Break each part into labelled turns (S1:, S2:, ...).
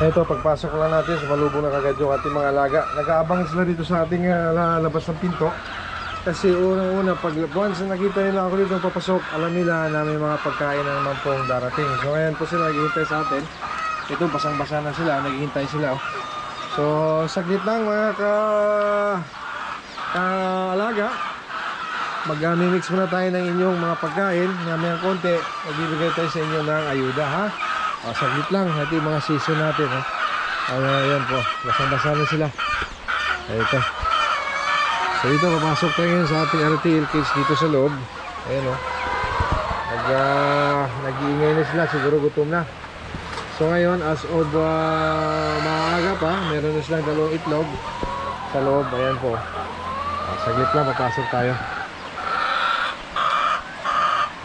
S1: Ito, pagpasok lang natin sa malubong na kagad yung ating mga alaga. Nag-aabang sila dito sa ating ah, labas ng pinto. Kasi unang-una, pag once na nakita nila ako dito papasok, alam nila na may mga pagkain na naman pong darating. So ngayon po sila naghihintay sa atin. Ito, basang-basa na sila, naghihintay sila. oh. So, saglit lang mga ka... ka-alaga. Mag-mix muna tayo ng inyong mga pagkain. Ngayon konti, magbibigay tayo sa inyo ng ayuda, ha? O, saglit lang. Ito yung mga season natin, ha? Ay, ayan po. Basang-basa na sila. Ito. So, dito, papasok tayo ngayon sa ating RTL cage dito sa loob. Ayan, o. Nag, ah, nag-iingay na sila. Siguro gutom na. So, ngayon, as of ah, maaga pa, meron na silang dalawang itlog sa loob. Ayan po. Ah, saglit lang, papasok tayo.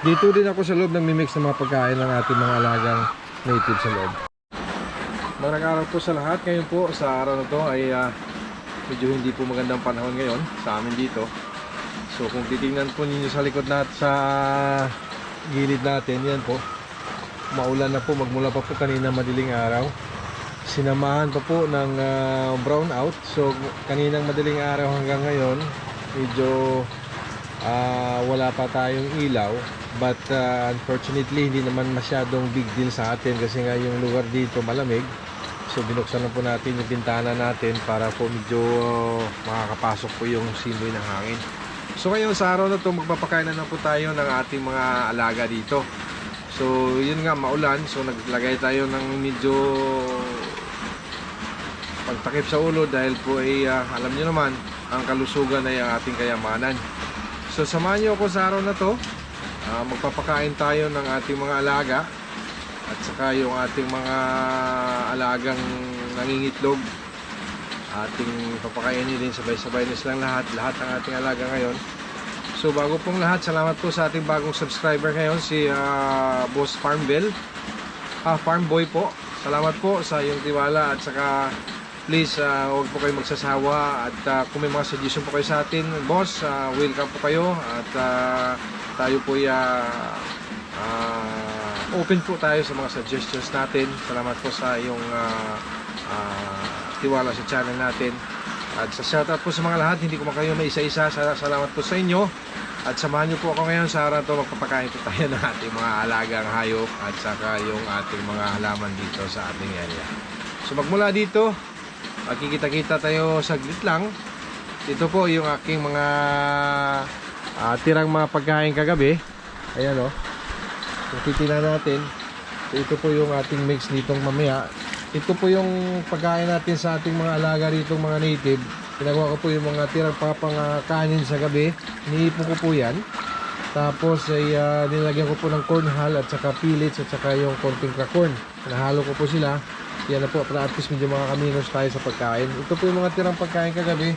S1: Dito din ako sa loob ng mimix ng mga pagkain ng ating mga alagang native sa loob. Magandang araw po sa lahat. Ngayon po, sa araw na to ay ah, medyo hindi po magandang panahon ngayon sa amin dito. So kung titingnan po ninyo sa likod nat sa gilid natin, yan po. Maulan na po, magmula pa po kanina madiling araw. Sinamahan pa po ng ah, brown out. So kaninang madiling araw hanggang ngayon, medyo ah, wala pa tayong ilaw. But ah, unfortunately, hindi naman masyadong big deal sa atin kasi nga yung lugar dito malamig. So binuksan na po natin yung bintana natin para po medyo uh, makakapasok po yung simoy ng hangin. So ngayon sa araw na to magpapakain na, po tayo ng ating mga alaga dito. So yun nga maulan so naglagay tayo ng medyo pagtakip sa ulo dahil po ay ah, alam niyo naman ang kalusugan ay ang ating kayamanan. So samahan niyo ako sa araw na to. Ah, magpapakain tayo ng ating mga alaga at saka yung ating mga alagang nangingitlog. Ating papakainin din sabay-sabay na silang lahat lahat ng ating alaga ngayon. So bago pong lahat salamat po sa ating bagong subscriber ngayon si ah, Boss Farmville. Ah, Farm Boy po. Salamat po sa iyong tiwala at saka please ah, huwag po kayo magsasawa at ah, kung may mga suggestion po kayo sa atin boss ah, welcome po kayo at ah, tayo po ay ah, ah, open po tayo sa mga suggestions natin. Salamat po sa iyong ah, ah, tiwala sa channel natin. At sa shoutout po sa mga lahat, hindi ko makayo may isa-isa. Sa- Salamat po sa inyo. At samahan niyo po ako ngayon sa araw to magpapakain po tayo ng ating mga alagang hayop at saka yung ating mga halaman dito sa ating area. So magmula dito, makikita-kita tayo saglit lang. Ito po yung aking mga ah, tirang mga pagkain kagabi. Ayan o. Kung titingnan natin, ito po yung ating mix nitong mamaya. Ito po yung pagkain natin sa ating mga alaga rito mga native. Pinagawa ko po yung mga tirang papang sa gabi. Iniipon ko po yan. Tapos ay ah, nilagyan ko po ng corn hull at saka pellets at saka yung konting corn. Nahalo ko po sila. Yan na po, para at least medyo mga kaminos tayo sa pagkain. Ito po yung mga tirang pagkain kagabi.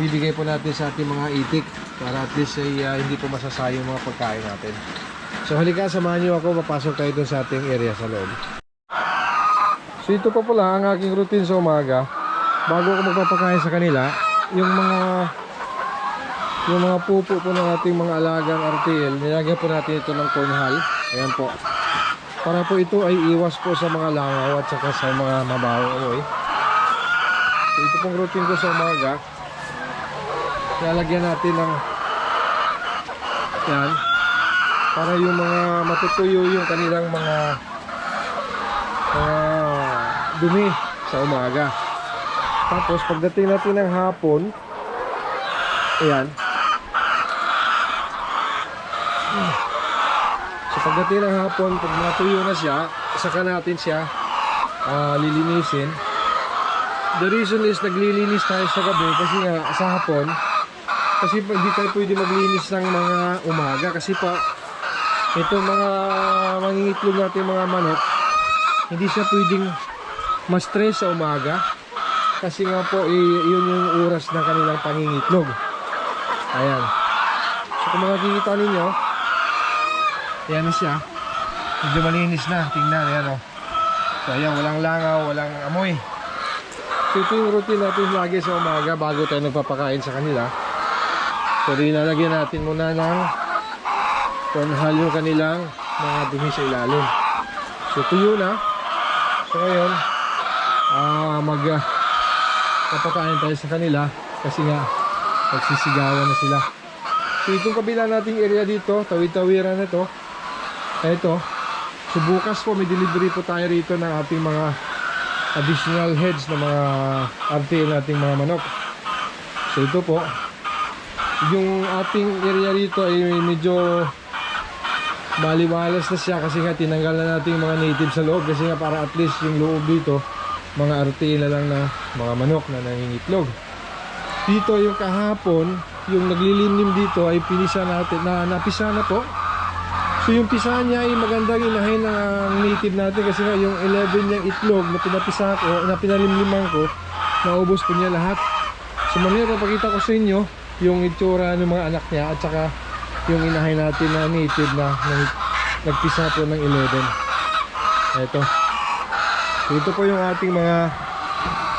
S1: Bibigay po natin sa ating mga itik para at least ay ah, hindi po masasayang mga pagkain natin. So halika, samahan niyo ako, papasok tayo dun sa ating area sa loob. So ito pa pala ang aking routine sa umaga. Bago ako magpapakain sa kanila, yung mga yung mga pupo po ng ating mga alagang RTL, nilagyan po natin ito ng corn hull. Ayan po. Para po ito ay iwas po sa mga langaw at saka sa mga mabaho amoy. So ito pong routine ko sa umaga. Lalagyan natin ng yan para yung mga matutuyo yung kanilang mga mga dumi sa umaga. Tapos pagdating natin ng hapon, ayan. So pagdating ng hapon, pag matuyo na siya, saka natin siya ah, lilinisin. The reason is naglilinis tayo sa gabi kasi nga sa hapon, kasi hindi tayo pwede maglinis ng mga umaga. Kasi pa ito mga mangingitlog natin mga manok hindi siya pwedeng ma-stress sa umaga. Kasi nga po i- yun yung oras ng kanilang pangingitlog. Ayan. So kung makikita ninyo ayan na siya. Medyo malinis na. Tingnan ayan o so ayan walang langaw walang amoy. So ito yung routine natin lagi sa umaga bago tayo nagpapakain sa kanila so rinalagyan natin muna ng Panhal yung kanilang mga dumi sa ilalim. So tuyo na. So ngayon, ah, mag ah, papakain tayo sa kanila kasi nga nagsisigawan na sila. So itong kabila nating area dito, tawid-tawiran na to. Ito. So bukas po may delivery po tayo rito ng ating mga additional heads ng mga RTL nating mga manok. So ito po. Yung ating area rito ay medyo baliwalas na siya kasi nga tinanggal na natin yung mga native sa loob kasi nga para at least yung loob dito mga RTL na lang na mga manok na nangingitlog. Dito yung kahapon, yung naglilimlim dito ay pinisa natin na napisa na po. So yung pisa niya ay magandang inahin ng native natin kasi nga yung 11 niyang itlog na pinapisa ko, na pinalimliman ko, naubos po niya lahat. So mamaya papakita ko sa inyo yung itsura ng mga anak niya at saka yung inahin natin na native na, na nagpisa po ng 11. Ito. So ito po yung ating mga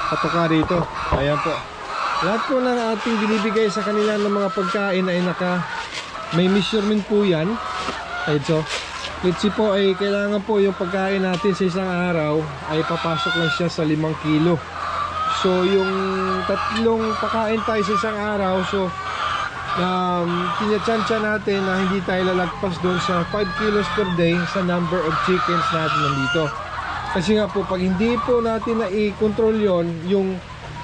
S1: patoka rito. Ayan po. Lahat po ng ating binibigay sa kanila ng mga pagkain ay naka may measurement po yan. Let's see po ay kailangan po yung pagkain natin sa isang araw ay papasok lang siya sa 5 kilo. So yung tatlong pakain tayo sa isang araw so um, tinatsansya natin na hindi tayo lalagpas doon sa 5 kilos per day sa number of chickens natin nandito. Kasi nga po, pag hindi po natin na i-control yon yung,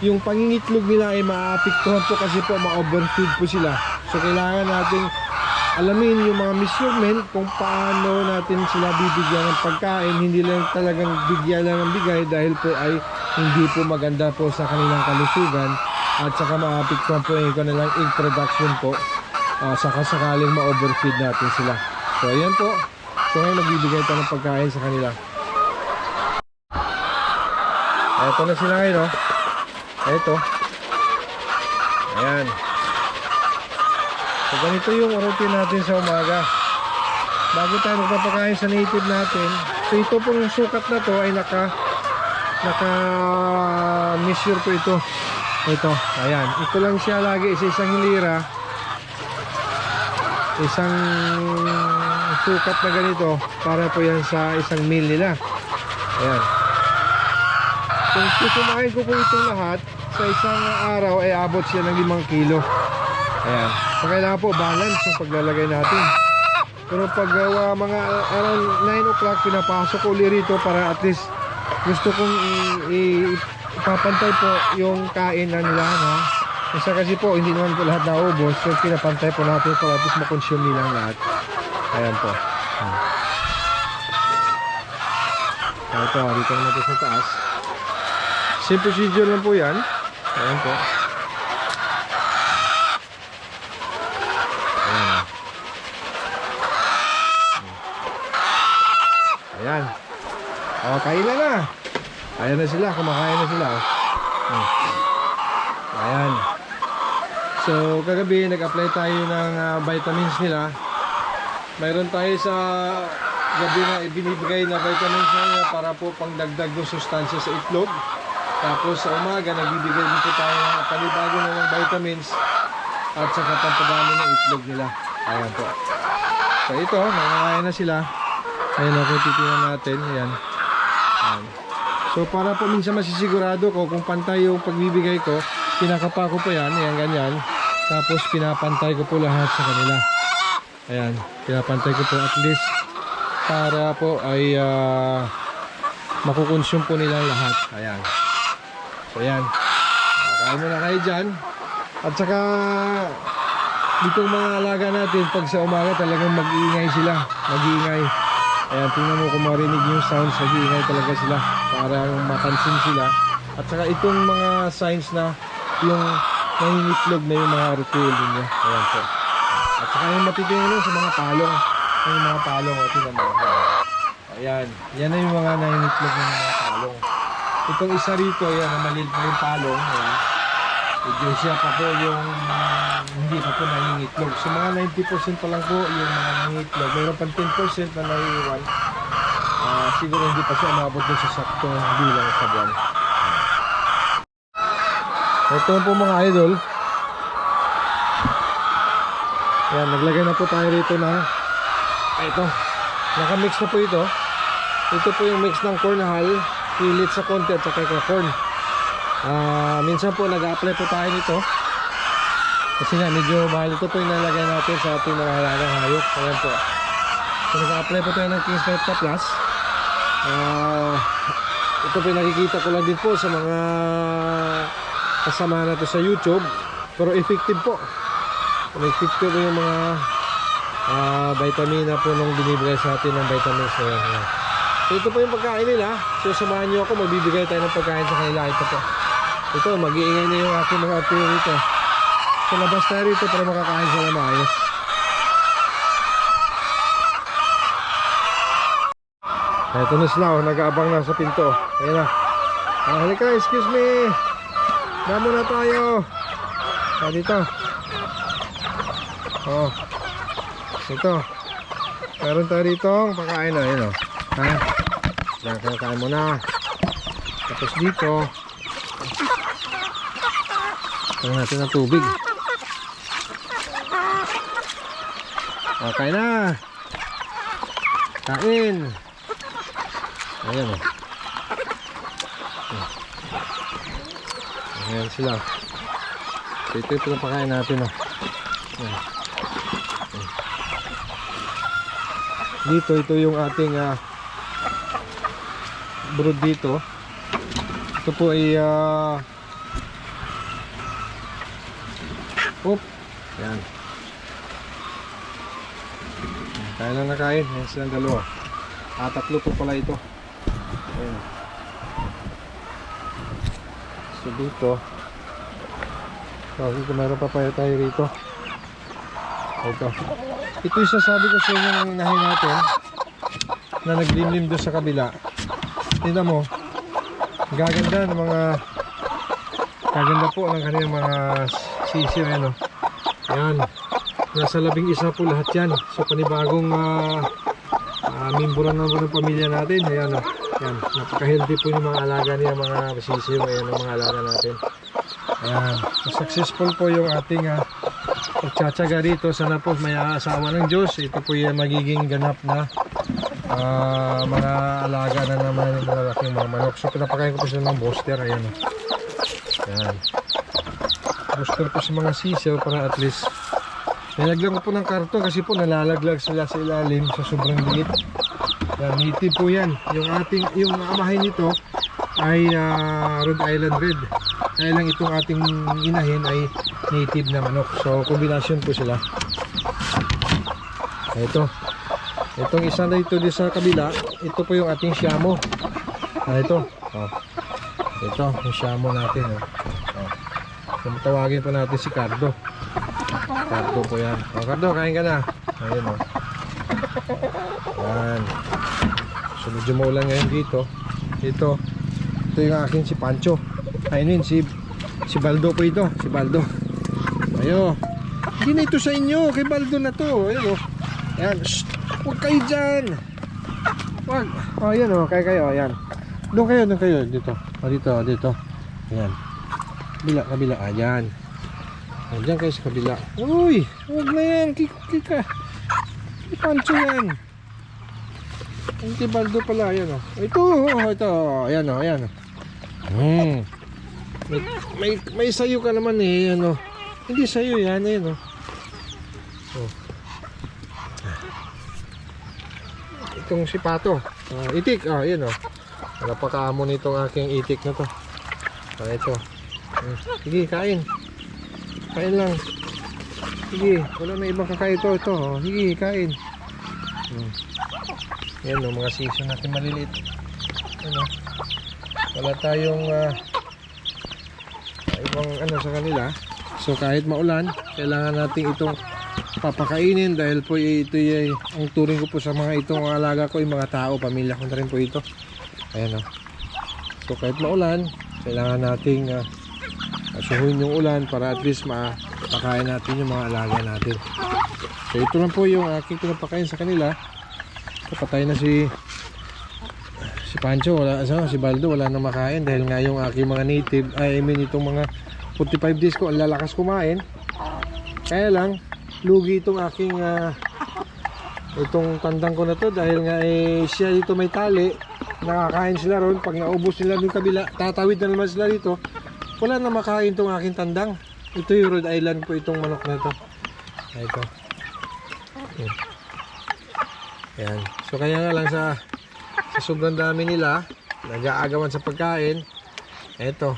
S1: yung pangingitlog nila ay maaapektuhan po kasi po ma-overfeed po sila. So kailangan natin alamin yung mga measurement kung paano natin sila bibigyan ng pagkain. Hindi lang talagang bigyan lang ng bigay dahil po ay hindi po maganda po sa kanilang kalusugan at saka maapektuhan po yung kanilang egg production po uh, saka sakaling ma-overfeed natin sila. So ayan po. So ngayon magbibigay tayo ng pagkain sa kanila. Eto na sila ngayon, oh. Eto. Ayan. So, ganito yung routine natin sa umaga. Bago tayo magpapakain sa native natin, so ito pong sukat na to ay naka naka measure po ito. Ito, ayan. Ito lang siya lagi sa isang hilira. Isang sukat na ganito para po yan sa isang meal nila. Ayan. Kung susumahin ko po itong lahat, sa isang araw ay abot siya ng 5 kilo. Ayan. So kailangan po balance yung paglalagay natin. Pero pag uh, mga around 9 o'clock, pinapasok ko ulit rito para at least gusto kong i- i- ipapantay po yung kain na nila. No? Kasi kasi po, hindi naman po lahat naubos. So pinapantay po natin para at least makonsume nilang lahat. Ayan po. Hmm. Ito, dito natin sa taas. Same procedure lang po yan. Ayan po. Ayan. ah. Ayan. O, kain na na. Ayan na sila. Kumakain na sila. oh. Hmm. Ayan. So, kagabi nag-apply tayo ng ah, vitamins nila. Mayroon tayo sa gabi na ibinibigay na vitamins na nila para po pangdagdag ng sustansya sa itlog. Tapos sa umaga, nagbibigay din po tayo ng panibago na ng vitamins at saka pampagano ng itlog nila. Ayan po. So ito, nakakain na sila. Ayan ako, titingnan natin. Ayan. Ayan. So para po minsan masisigurado ko kung pantay yung pagbibigay ko, kinakapa ko po yan, ayan ganyan. Tapos pinapantay ko po lahat sa kanila. Ayan, pinapantay ko po at least para po ay uh, makukonsume po nila lahat. Ayan. So yan. Kain muna kayo dyan. At saka ditong mga alaga natin pag sa umaga talagang mag-iingay sila. Mag-iingay. Ayan, tingnan mo kung marinig yung sounds, mag-iingay talaga sila para mapansin sila. At saka itong mga signs na yung nangingitlog na yung mga ritual ninyo. Ayan po. At saka yung matitingin sa mga palong. Yung mga palong, o tingnan. Ayan. Yan na yung mga nangingitlog ng mga palong. Itong isa rito, yan, na maliit na yung palong. Ayan. Medyo siya pa po yung mm, hindi pa po nangingitlog. So mga 90% pa lang po yung mga nangingitlog. Mayroon pang 10% na naiiwan. Ah, siguro hindi pa siya umabot dun sa saktong bilang sa buwan. Ito po mga idol. Yan, naglagay na po tayo rito na ito. Naka-mix na po ito. Ito po yung mix ng corn hull kilit sa konti at saka corn. Ah, minsan po nag-apply po tayo nito. Kasi nga medyo mahal ito po yung nalagay natin sa ating mga halagang hayop. Ayan po. So nag-apply po tayo ng King's Vita Plus. Ah, ito po nakikita ko lang din po sa mga kasama natin sa YouTube. Pero effective po. Effective po yung mga ah, vitamina po nung binibigay sa atin ng vitamins. So ito po yung pagkain nila. So samahan nyo ako, magbibigay tayo ng pagkain sa kanila. Ito po. Ito, mag-iingay na yung aking mga apoy rito. So labas tayo rito para makakain sila maayos. Ito na sila, oh, nag-aabang na sa pinto. Ayan na. Ah, halika, excuse me. Damo na tayo. Ah, dito. Oh. Ito. Meron tayo dito ang pagkain na, yun oh. Ha? Yan, kinakain mo na. Tapos dito. Ito natin ng tubig. Kain na. Kain. Ayan oh. Ayan sila. Ito yung pinapakain natin oh. Dito, ito yung ating ah, brood dito. Ito po ay ah, Oop. Yan. Kaya lang nakain. Yan silang dalawa. Ah, tatlo po pala ito. Ayan. So dito. So dito meron pa pa tayo rito. Ito. Ito yung sasabi ko sa inyo ng inahin natin na naglimlim doon sa kabila. Tingnan mo. Gaganda ng mga Kaganda po ng kanilang mga sisiw ano. Yan. Nasa labing isa po lahat yan. So panibagong uh, uh, membro na naman ng pamilya natin. Ayan o. Yan. Napaka-healthy po yung mga alaga niya mga sisiw. Ayan ang mga alaga natin. Ayan. So, successful po yung ating uh, pagtsatsaga dito. Sana po may asawa ng Diyos. Ito po yung magiging ganap na ah, mga alaga na naman ng malalaking mga manok. So pinapakain ko po sila ng booster. Ayan o. Yan. Booster po sa mga sisiw para at least nilagyan ko po ng karton kasi po nalalaglag sila sa ilalim sa sobrang liit. Yan, native po yan. Yung ating, yung amahin nito ay ah, Rhode Island Red. Kaya lang itong ating inahin ay native na manok. So, kombinasyon po sila. Ito. Itong isa na ito sa kabila, ito po yung ating Siamo. Ah, ito. Oh. Ito, yung Siamo natin. Oh. Oh. Kung tawagin pa natin si Cardo. Cardo po yan. Oh, Cardo, kain ka na. Ayun oh. Yan. So medyo maulan ngayon dito. Ito. Ito yung akin si Pancho. Ayun yun, si, si Baldo po ito. Si Baldo. Ayo. Hindi na ito sa inyo. Kay Baldo na to. Ayun oh. Ayan. Shh. Huwag kayo dyan. Huwag. Oh, ayan oh. Kaya kayo. Ayan. Doon kayo, doon kayo. Dito. O, dito, dito. Ayan. Kabila, kabila. Ayan. Ayan kayo sa kabila. Uy! Huwag na yan. Kika. Kay Pancho yan. Ang pala. Ayan o. Ito. Oh, ito. Ayan o. Ayan o. Hmm. May, may, may sayo ka naman eh. Ayan o. Hindi sayo yan. Ayan o. Oh. Itong si Pato. Ah, itik. Ah, ayan o. Napakaamo nitong aking itik na to. Ah, ito. Hmm. Sige, kain. Kain lang. Sige, wala na ibang kakain ito. Ito, oh. sige, kain. Hmm. Yan o, mga season natin maliliit. Ano? Wala tayong ah, ibang ano sa kanila. So kahit maulan, kailangan natin itong papakainin dahil po ito ay ang turing ko po sa mga itong alaga ko, yung mga tao, pamilya ko na rin po ito. Ayan o. So kahit maulan, kailangan nating ah, asuhin yung ulan para at least mapakain natin yung mga alaga natin. So ito lang po yung aking pinapakain sa kanila. Patay na si si Pancho, wala ano, si Baldo wala nang makain dahil nga yung aking mga native, ay I mean itong mga 45 days ko ang lalakas kumain. Kaya lang lugi itong aking ah, itong tandang ko na to dahil nga eh, siya dito may tali. Nakakain sila ron. Pag naubos nila yung kabila, tatawid na naman sila dito. Wala na makain itong aking tandang. Ito yung Rhode Island po itong manok na Ito. Yan. Yan. So kaya nga lang sa sa sobrang dami nila, nag-aagawan sa pagkain. Eto.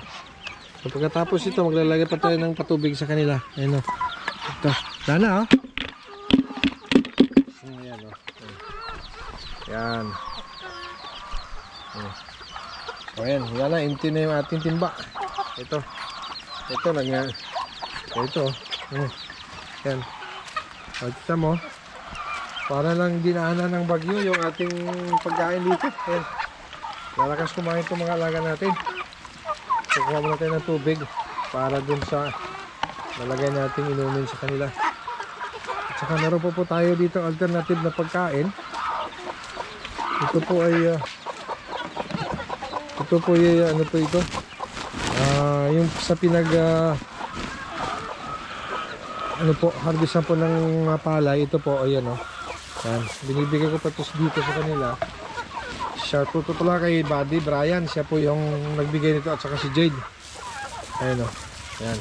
S1: So pagkatapos ito, maglalagay pa tayo ng patubig sa kanila. Ayan o. Ito. Sana o. Ayan o. Yan. Ayan. So ayan, wala na. Empty na yung ating timba. Ito. Ito, nag Ito. Oh. Yan. O, kita mo. Para lang dinaanan ng bagyo yung ating pagkain dito. Ayan. Lalakas kumain itong mga alaga natin. Kukuha muna tayo ng tubig para dun sa lalagay natin inumin sa kanila. At saka meron po po tayo dito alternative na pagkain. Ito po ay ah, ito po ay ano po ito? Ah, yung sa pinag ah, ano po, harvestan po ng mga palay, ito po, ayan o. Yan, binibigay ko pa to dito sa kanila. Out po pala kay Buddy Brian. Siya po yung nagbigay nito at saka si Jade. Ayan o. Ayan.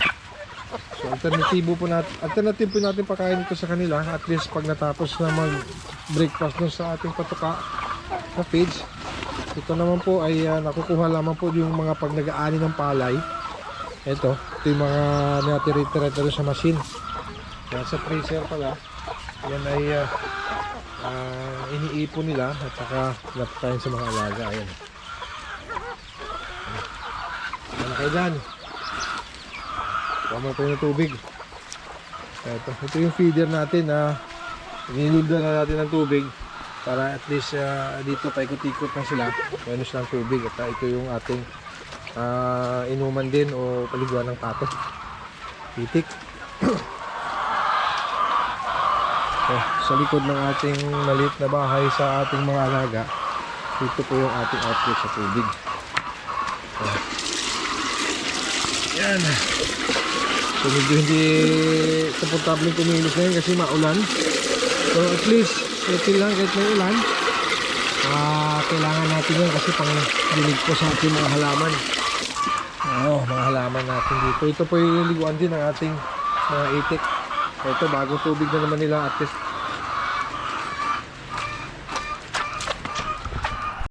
S1: So alternatibo po natin, alternative po natin pakain ito sa kanila. At least pag natapos na mag breakfast dun sa ating patuka na feeds. Ito naman po ay ah, nakukuha lamang po yung mga pag nag-aani ng palay. Ito, ito yung mga natitira doon sa machine. Yan sa freezer pala. Yan ay ah, ah, iniipon nila at saka napakain sa mga alaga. Ayan. Ano kayo dyan? Tama tayo ng tubig. Ito, ito yung feeder natin na nilulda na natin ng tubig para at least ah, dito paikot-ikot na sila. Meron silang tubig at ah, ito yung ating ah, inuman din o paliguan ng pato. Titik. Oh, sa likod ng ating maliit na bahay sa ating mga alaga, ito po yung ating outlet sa tubig. Oh. Yan. So medyo hindi komportable kumilos ngayon kasi maulan. So at least, okay lang kahit may ulan. Ah, kailangan natin yan kasi pang dilig po sa ating mga halaman. Oo, mga halaman natin dito. Ito po yung liguan din ng ating mga itik. Ito, bagong tubig na naman nila at least